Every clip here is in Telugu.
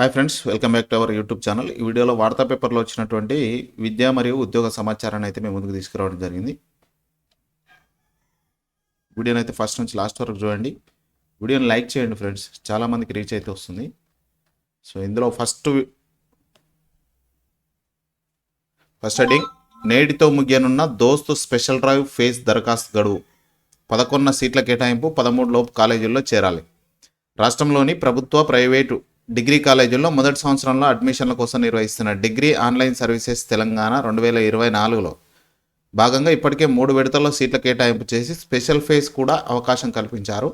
Hi friends welcome back to our YouTube channel ఈ వీడియోలో వార్తా పేపర్లో వచ్చినటువంటి విద్య మరియు ఉద్యోగ సమాచారాన్ని అయితే మేము ముందుకు తీసుకురావడం జరిగింది. వీడియోని అయితే ఫస్ట్ నుంచి లాస్ట్ వరకు చూడండి. వీడియోని లైక్ చేయండి ఫ్రెండ్స్ చాలామందికి రీచ్ అయితే వస్తుంది. సో ఇందులో ఫస్ట్ ఫస్ట్ హెడింగ్ నేటితో ముగియనున్న దోస్తు స్పెషల్ డ్రైవ్ ఫేస్ దరఖాస్తు గడువు. పదకొన్న సీట్ల కేటాయింపు పదమూడు లోపు కాలేజీల్లో చేరాలి. రాష్ట్రంలోని ప్రభుత్వ ప్రైవేటు డిగ్రీ కాలేజీల్లో మొదటి సంవత్సరంలో అడ్మిషన్ల కోసం నిర్వహిస్తున్న డిగ్రీ ఆన్లైన్ సర్వీసెస్ తెలంగాణ రెండు వేల ఇరవై నాలుగులో. భాగంగా ఇప్పటికే మూడు విడతల్లో సీట్ల కేటాయింపు చేసి స్పెషల్ ఫేజ్ కూడా అవకాశం కల్పించారు.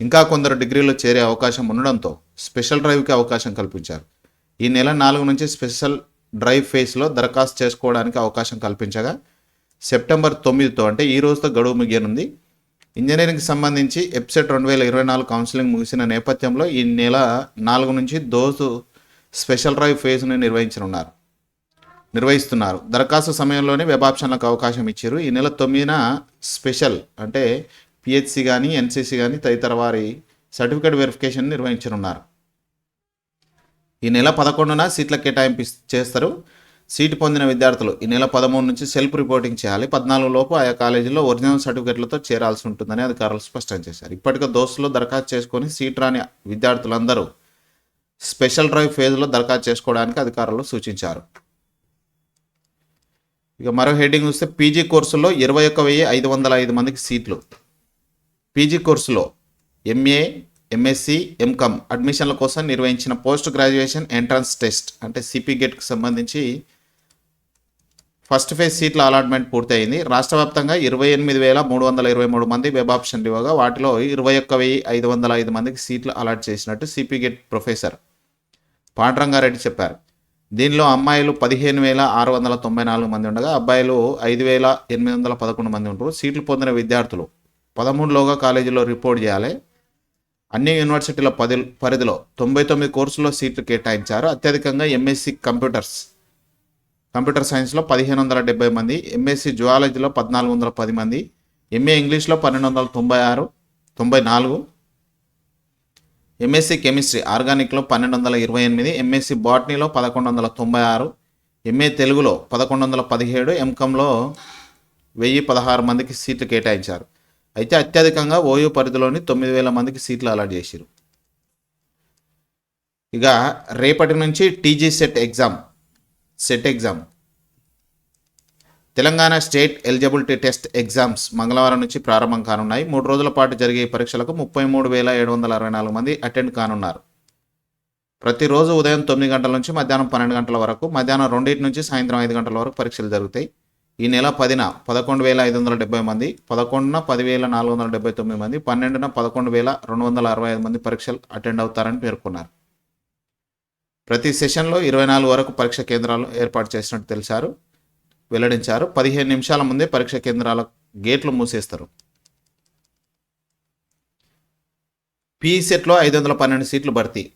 ఇంకా కొందరు డిగ్రీలో చేరే అవకాశం ఉండడంతో స్పెషల్ డ్రైవ్కి అవకాశం కల్పించారు. ఈ నెల నాలుగు నుంచి స్పెషల్ డ్రైవ్ ఫేజ్లో దరఖాస్తు చేసుకోవడానికి అవకాశం కల్పించగా సెప్టెంబర్ తొమ్మిదితో అంటే ఈ రోజుతో గడువు ముగియనుంది. ఇంజనీరింగ్కి సంబంధించి ఎప్సెట్ రెండు వేల ఇరవై నాలుగు కౌన్సిలింగ్ ముగిసిన నేపథ్యంలో ఈ నెల నాలుగు నుంచి దోసు స్పెషల్ డ్రైవ్ ఫేజ్ను నిర్వహించనున్నారు. నిర్వహిస్తున్నారు. దరఖాస్తు సమయంలోనే వెబ్ ఆప్షన్లకు అవకాశం ఇచ్చారు. ఈ నెల తొమ్మిదిన స్పెషల్ అంటే పిహెచ్సి కానీ ఎన్సీసీ కానీ తదితర వారి సర్టిఫికేట్ వెరిఫికేషన్ నిర్వహించనున్నారు. ఈ నెల పదకొండున సీట్ల కేటాయింపు చేస్తారు. సీటు పొందిన విద్యార్థులు ఈ నెల పదమూడు నుంచి సెల్ఫ్ రిపోర్టింగ్ చేయాలి. పద్నాలుగు లోపు ఆయా కాలేజీలో ఒరిజినల్ సర్టిఫికెట్లతో చేరాల్సి ఉంటుందని అధికారులు స్పష్టం చేశారు. ఇప్పటికే దోస్తులు దరఖాస్తు చేసుకొని సీట్ రాని విద్యార్థులందరూ స్పెషల్ డ్రైవ్ ఫేజ్లో దరఖాస్తు చేసుకోవడానికి అధికారులు సూచించారు. ఇక మరో హెడ్డింగ్ చూస్తే పీజీ కోర్సులో ఇరవై ఒక్క వెయ్యి ఐదు వందల ఐదు మందికి సీట్లు. పీజీ కోర్సులో ఎంఏ ఎంఎస్సి ఎంకామ్ అడ్మిషన్ల కోసం నిర్వహించిన పోస్ట్ గ్రాడ్యుయేషన్ ఎంట్రన్స్ టెస్ట్ అంటే సిపి గేట్కి సంబంధించి ఫస్ట్ ఫేజ్ సీట్ల అలాట్మెంట్ పూర్తయింది. రాష్ట్ర వ్యాప్తంగా ఇరవై ఎనిమిది వేల మూడు వందల ఇరవై మూడు మంది వెబ్ ఆప్షన్ ఇవ్వగా వాటిలో ఇరవై ఒక్క వెయ్యి ఐదు వందల ఐదు మందికి సీట్లు అలాట్ చేసినట్టు సిపి గెట్ ప్రొఫెసర్ పాండ్రంగారెడ్డి చెప్పారు. దీనిలో అమ్మాయిలు పదిహేను వేల ఆరు వందల తొంభై నాలుగు మంది ఉండగా అబ్బాయిలు ఐదు వేల ఎనిమిది వందల పదకొండు మంది ఉంటారు. సీట్లు పొందిన విద్యార్థులు పదమూడులోగా కాలేజీలో రిపోర్ట్ చేయాలి. అన్ని యూనివర్సిటీల పది పరిధిలో తొంభై తొమ్మిది కోర్సుల్లో సీట్లు కేటాయించారు. అత్యధికంగా ఎంఎస్సి కంప్యూటర్స్ కంప్యూటర్ సైన్స్లో పదిహేను వందల డెబ్బై మంది ఎంఎస్సి జువాలజీలో పద్నాలుగు వందల పది మంది ఎంఏ ఇంగ్లీష్లో పన్నెండు వందల తొంభై ఆరు తొంభై నాలుగు ఎంఎస్సి కెమిస్ట్రీ ఆర్గానిక్లో పన్నెండు వందల ఇరవై ఎనిమిది ఎంఎస్సి బాటనీలో పదకొండు వందల తొంభై ఆరు ఎంఏ తెలుగులో పదకొండు వందల పదిహేడు ఎంకంలో వెయ్యి పదహారు మందికి సీట్లు కేటాయించారు. అయితే అత్యధికంగా ఓయూ పరిధిలోని తొమ్మిది వేల మందికి సీట్లు అలాట్ చేశారు ఇక రేపటి నుంచి TG SET exam. SET exam. Telangana state eligibility test exams మంగళవారం నుంచి ప్రారంభం కానున్నాయి. మూడు రోజుల పాటు జరిగే పరీక్షలకు ముప్పై మూడు వేల ఏడు వందల అరవై నాలుగు మంది అటెండ్ కానున్నారు. ప్రతిరోజు ఉదయం తొమ్మిది గంటల నుంచి మధ్యాహ్నం పన్నెండు గంటల వరకు మధ్యాహ్నం రెండింటి నుంచి సాయంత్రం ఐదు గంటల వరకు పరీక్షలు జరుగుతాయి. ఈ నెల పదిన పదకొండు వేల ఐదు వందల డెబ్బై మంది పదకొండున పదివేల నాలుగు వందల డెబ్బై తొమ్మిది మంది పన్నెండున పదకొండు వేల రెండు వందల అరవై ఐదు మంది పరీక్షలు అటెండ్ అవుతారని పేర్కొన్నారు. ప్రతి సెషన్లో ఇరవై నాలుగు వరకు పరీక్ష కేంద్రాలు ఏర్పాటు చేసినట్టు తెలిసారు. వెల్లడించారు. పదిహేను నిమిషాల ముందే పరీక్ష కేంద్రాల గేట్లు మూసేస్తారు. పీఈ సెట్లో ఐదు వందల పన్నెండు సీట్లు భర్తీ.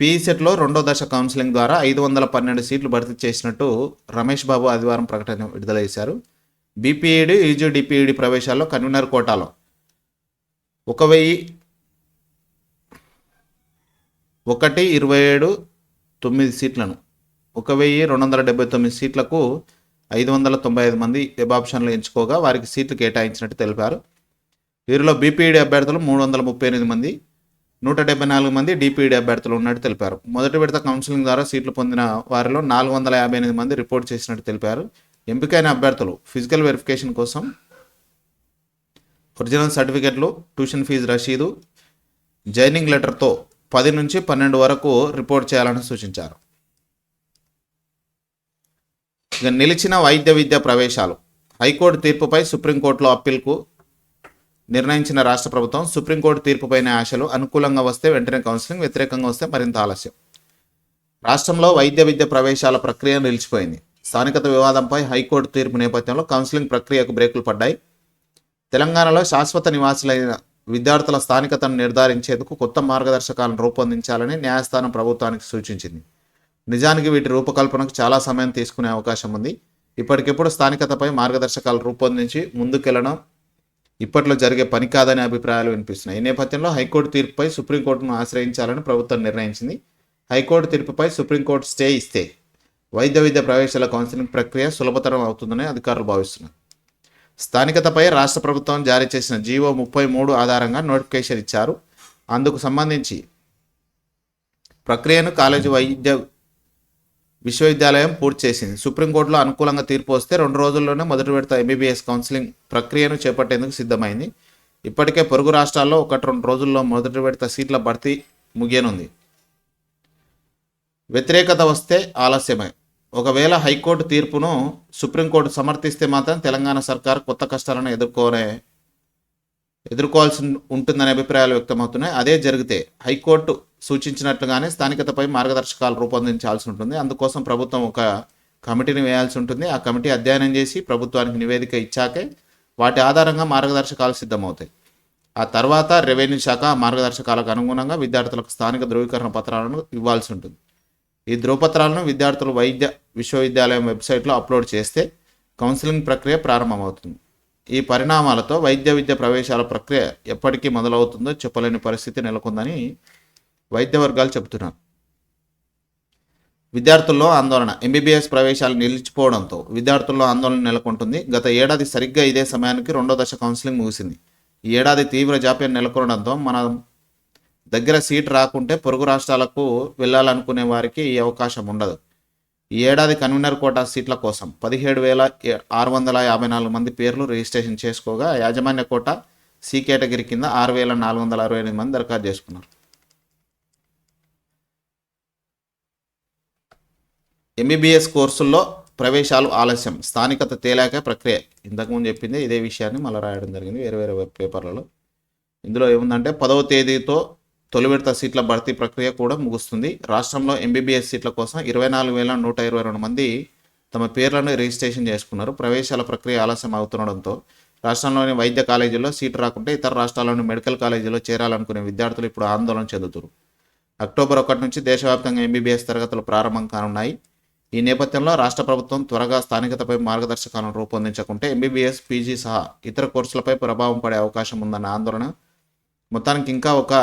పీఈ సెట్లో రెండో దశ కౌన్సిలింగ్ ద్వారా ఐదు వందల పన్నెండు సీట్లు భర్తీ చేసినట్టు రమేష్ బాబు ఆదివారం ప్రకటన విడుదల చేశారు బీపీఈడి యూజీ డిపిఈడి ప్రవేశాల్లో కన్వీనర్ కోటాలో. ఒక వెయ్యి ఒకటి ఇరవై ఏడు తొమ్మిది సీట్లను. ఒక వెయ్యి రెండు వందల డెబ్బై తొమ్మిది సీట్లకు ఐదు వందల తొంభై ఐదు మంది వెబ్ ఆప్షన్లు ఎంచుకోగా వారికి సీట్లు కేటాయించినట్టు తెలిపారు. వీరిలో బీపీఈడి అభ్యర్థులు మూడు వందల ముప్పై ఎనిమిది మంది నూట డెబ్బై నాలుగు మంది డిపిఈడి అభ్యర్థులు ఉన్నట్టు తెలిపారు. మొదటి విడత కౌన్సిలింగ్ ద్వారా సీట్లు పొందిన వారిలో నాలుగు వందల యాభై ఎనిమిది మంది రిపోర్ట్ చేసినట్టు తెలిపారు. ఎంపికైన అభ్యర్థులు ఫిజికల్ వెరిఫికేషన్ కోసం ఒరిజినల్ సర్టిఫికెట్లు ట్యూషన్ ఫీజు రసీదు జాయినింగ్ లెటర్తో పది నుంచి పన్నెండు వరకు రిపోర్ట్ చేయాలని సూచించారు. ఇక నిలిచిన వైద్య విద్య ప్రవేశాలు. హైకోర్టు తీర్పుపై సుప్రీంకోర్టులో అప్పీల్కు నిర్ణయించిన రాష్ట్ర ప్రభుత్వం సుప్రీంకోర్టు తీర్పుపైన ఆశలు అనుకూలంగా వస్తే వెంటనే కౌన్సిలింగ్ వ్యతిరేకంగా వస్తే మరింత ఆలస్యం. రాష్ట్రంలో వైద్య విద్య ప్రవేశాల ప్రక్రియ నిలిచిపోయింది. స్థానికత వివాదంపై హైకోర్టు తీర్పు నేపథ్యంలో కౌన్సిలింగ్ ప్రక్రియకు బ్రేకులు పడ్డాయి. తెలంగాణలో శాశ్వత నివాసులైన విద్యార్థుల స్థానికతను నిర్ధారించేందుకు కొత్త మార్గదర్శకాలను రూపొందించాలని న్యాయస్థానం ప్రభుత్వానికి సూచించింది. నిజానికి వీటి రూపకల్పనకు చాలా సమయం తీసుకునే అవకాశం ఉంది. ఇప్పటికిప్పుడు స్థానికతపై మార్గదర్శకాలు రూపొందించి ముందుకెళ్ళడం ఇప్పట్లో జరిగే పని కాదనే అభిప్రాయాలు వినిపిస్తున్నాయి. ఈ నేపథ్యంలో హైకోర్టు తీర్పుపై సుప్రీంకోర్టును ఆశ్రయించాలని ప్రభుత్వం నిర్ణయించింది. హైకోర్టు తీర్పుపై సుప్రీంకోర్టు స్టే ఇస్తే వైద్య విద్య ప్రవేశాల కౌన్సిలింగ్ ప్రక్రియ సులభతరం అవుతుందని అధికారులు భావిస్తున్నారు. స్థానికతపై రాష్ట్ర ప్రభుత్వం జారీ చేసిన జీవో ముప్పై మూడు ఆధారంగా నోటిఫికేషన్ ఇచ్చారు. అందుకు సంబంధించి ప్రక్రియను కాలేజీ వైద్య విశ్వవిద్యాలయం పూర్తి చేసింది. సుప్రీంకోర్టులో అనుకూలంగా తీర్పు వస్తే రెండు రోజుల్లోనే మొదటి విడత ఎంబీబీఎస్ కౌన్సిలింగ్ ప్రక్రియను చేపట్టేందుకు సిద్ధమైంది. ఇప్పటికే పొరుగు రాష్ట్రాల్లో ఒకటి రెండు రోజుల్లో మొదటి విడత సీట్ల భర్తీ ముగియనుంది. వ్యతిరేకత వస్తే ఆలస్యమే. ఒకవేళ హైకోర్టు తీర్పును సుప్రీంకోర్టు సమర్థిస్తే మాత్రం తెలంగాణ సర్కార్ కొత్త కష్టాలను ఎదుర్కొనే ఎదుర్కోవాల్సి ఉంటుందనే అభిప్రాయాలు వ్యక్తమవుతున్నాయి. అదే జరిగితే హైకోర్టు సూచించినట్లుగానే స్థానికతపై మార్గదర్శకాలు రూపొందించాల్సి ఉంటుంది. అందుకోసం ప్రభుత్వం ఒక కమిటీని వేయాల్సి ఉంటుంది. ఆ కమిటీ అధ్యయనం చేసి ప్రభుత్వానికి నివేదిక ఇచ్చాకే వాటి ఆధారంగా మార్గదర్శకాలు సిద్ధమవుతాయి. ఆ తర్వాత రెవెన్యూ శాఖ మార్గదర్శకాలకు అనుగుణంగా విద్యార్థులకు స్థానిక ధృవీకరణ పత్రాలను ఇవ్వాల్సి ఉంటుంది. ఈ ధృవపత్రాలను విద్యార్థులు వైద్య విశ్వవిద్యాలయం వెబ్సైట్లో అప్లోడ్ చేస్తే కౌన్సిలింగ్ ప్రక్రియ ప్రారంభమవుతుంది. ఈ పరిణామాలతో వైద్య విద్య ప్రవేశాల ప్రక్రియ ఎప్పటికీ మొదలవుతుందో చెప్పలేని పరిస్థితి నెలకొందని వైద్య వర్గాలు చెబుతున్నారు. విద్యార్థుల్లో ఆందోళన ఎంబీబీఎస్ ప్రవేశాలు నిలిచిపోవడంతో విద్యార్థుల్లో ఆందోళన నెలకొంటుంది. గత ఏడాది సరిగ్గా ఇదే సమయానికి రెండో దశ కౌన్సిలింగ్ ముగిసింది. ఈ ఏడాది తీవ్ర జాప్యం నెలకొనడంతో మనం దగ్గర సీట్ రాకుంటే పొరుగు రాష్ట్రాలకు వెళ్ళాలనుకునే వారికి ఈ అవకాశం ఉండదు. ఈ ఏడాది కన్వీనర్ కోటా సీట్ల కోసం పదిహేడు వేల ఆరు వందల యాభై నాలుగు మంది పేర్లు రిజిస్ట్రేషన్ చేసుకోగా యాజమాన్య కోట సి కేటగిరీ కింద ఆరు వేల నాలుగు వందల అరవై ఎనిమిది మంది దరఖాస్తు చేసుకున్నారు. ఎంబీబీఎస్ కోర్సుల్లో ప్రవేశాలు ఆలస్యం. స్థానికత తేలాక ప్రక్రియ. ఇంతకుముందు చెప్పింది ఇదే విషయాన్ని మళ్ళీ రాయడం జరిగింది వేరే వేరే పేపర్లలో. ఇందులో ఏముందంటే పదవ తేదీతో తొలి విడత సీట్ల భర్తీ ప్రక్రియ కూడా ముగుస్తుంది. రాష్ట్రంలో ఎంబీబీఎస్ సీట్ల కోసం ఇరవై నాలుగు వేల నూట ఇరవై రెండు మంది తమ పేర్లను రిజిస్ట్రేషన్ చేసుకున్నారు. ప్రవేశాల ప్రక్రియ ఆలస్యం అవుతుండడంతో రాష్ట్రంలోని వైద్య కాలేజీల్లో సీటు రాకుంటే ఇతర రాష్ట్రాల్లోని మెడికల్ కాలేజీలో చేరాలనుకునే విద్యార్థులు ఇప్పుడు ఆందోళన చెందుతారు. అక్టోబర్ ఒకటి నుంచి దేశవ్యాప్తంగా ఎంబీబీఎస్ తరగతులు ప్రారంభం కానున్నాయి. ఈ నేపథ్యంలో రాష్ట్ర ప్రభుత్వం త్వరగా స్థానికతపై మార్గదర్శకాలను రూపొందించకుంటే ఎంబీబీఎస్ పీజీ సహా ఇతర కోర్సులపై ప్రభావం పడే అవకాశం ఉందన్న ఆందోళన. మొత్తానికి ఇంకా ఒక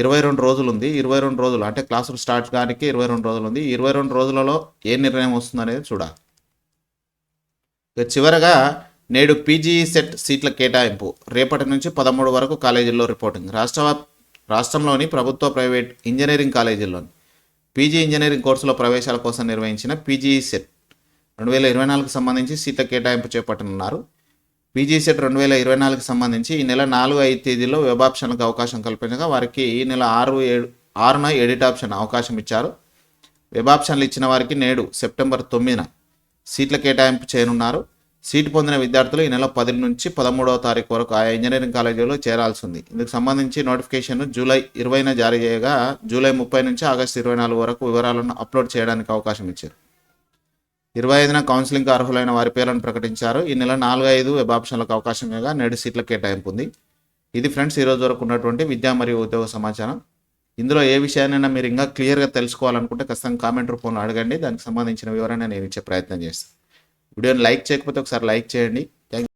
ఇరవై రెండు రోజులు ఉంది ఇరవై రెండు రోజులు. అంటే క్లాసులు స్టార్ట్ కానికి ఇరవై రెండు రోజులు ఉంది ఇరవై రెండు రోజులలో ఏ నిర్ణయం వస్తుందనేది చూడాలి ఇక చివరగా నేడు పీజీ సెట్ సీట్ల కేటాయింపు. రేపటి నుంచి పదమూడు వరకు కాలేజీల్లో రిపోర్టింగ్. రాష్ట్ర రాష్ట్రంలోని ప్రభుత్వ ప్రైవేట్ ఇంజనీరింగ్ కాలేజీల్లోని పీజీ ఇంజనీరింగ్ కోర్సులో ప్రవేశాల కోసం నిర్వహించిన పీజీ సెట్ రెండు వేల ఇరవై నాలుగుకు సంబంధించి సీట్ల కేటాయింపు చేపట్టనున్నారు. పీజీ రెండు వేల ఇరవై నాలుగుకి సంబంధించి ఈ నెల నాలుగు ఐదు తేదీలో వెబ్ ఆప్షన్లకు అవకాశం కల్పించగా వారికి ఈ నెల ఆరు ఏడు ఆరున ఎడిట్ ఆప్షన్ అవకాశం ఇచ్చారు. వెబ్ ఆప్షన్లు ఇచ్చిన వారికి నేడు సెప్టెంబర్ తొమ్మిదిన సీట్ల కేటాయింపు చేయనున్నారు. సీటు పొందిన విద్యార్థులు ఈ నెల పది నుంచి పదమూడవ తారీఖు వరకు ఆయా ఇంజనీరింగ్ కాలేజీలో చేరాల్సి ఉంది. ఇందుకు సంబంధించి నోటిఫికేషన్ జూలై ఇరవైన జారీ చేయగా జూలై ముప్పై నుంచి ఆగస్టు ఇరవై నాలుగు వరకు వివరాలను అప్లోడ్ చేయడానికి అవకాశం ఇచ్చారు. ఇరవై ఐదున కౌన్సిలింగ్కి అర్హులైన వారి పేర్లను ప్రకటించారు. ఈ నెల నాలుగు ఐదు వెబ్ ఆప్షన్లకు అవకాశం ఇవ్వగా నేడు సీట్ల కేటాయింపు ఉంది. ఇది ఫ్రెండ్స్ ఈ రోజు వరకు ఉన్నటువంటి విద్యా మరియు ఉద్యోగ సమాచారం. ఇందులో ఏ విషయాన్నైనా మీరు ఇంకా క్లియర్గా తెలుసుకోవాలనుకుంటే ఖచ్చితంగా కామెంట్ రూపంలో అడగండి. దానికి సంబంధించిన వివరణ నేను ఇచ్చే ప్రయత్నం చేస్తాను. వీడియోని లైక్ చేయకపోతే ఒకసారి లైక్ చేయండి. థ్యాంక్